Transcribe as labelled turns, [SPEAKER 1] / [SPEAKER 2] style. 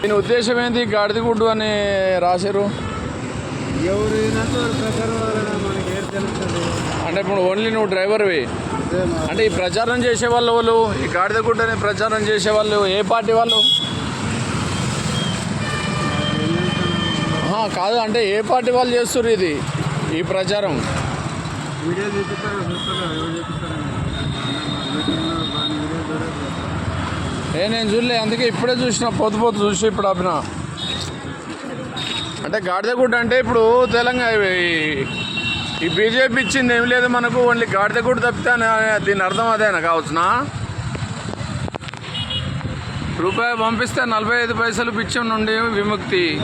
[SPEAKER 1] దీని ఉద్దేశం ఏంటి గాడిద గుడ్డు అని రాశారు అంటే ఇప్పుడు ఓన్లీ నువ్వు డ్రైవర్వి అంటే ఈ ప్రచారం చేసే వాళ్ళు వాళ్ళు ఈ గాడిదగుడ్డు అని ప్రచారం చేసే వాళ్ళు ఏ పార్టీ వాళ్ళు? కాదు అంటే ఏ పార్టీ వాళ్ళు చేస్తారు ఇది ఈ ప్రచారం? ఏ నేను చూడలే అందుకే ఇప్పుడే చూసిన పొద్దు పొద్దు చూసి ఇప్పుడు ఆపిన. అంటే గాడిదగుడ్డ అంటే ఇప్పుడు తెలంగాణ ఈ- బీజేపీ ఇచ్చింది ఏం లేదు మనకు ఓన్లీ గాడిదగుడ్డ తప్పితే అని- దీని అర్థం అదేనా కావచ్చునా? రూపాయి పంపిస్తే నలభై ఐదు పైసలు పిచ్చం నుండి విముక్తి.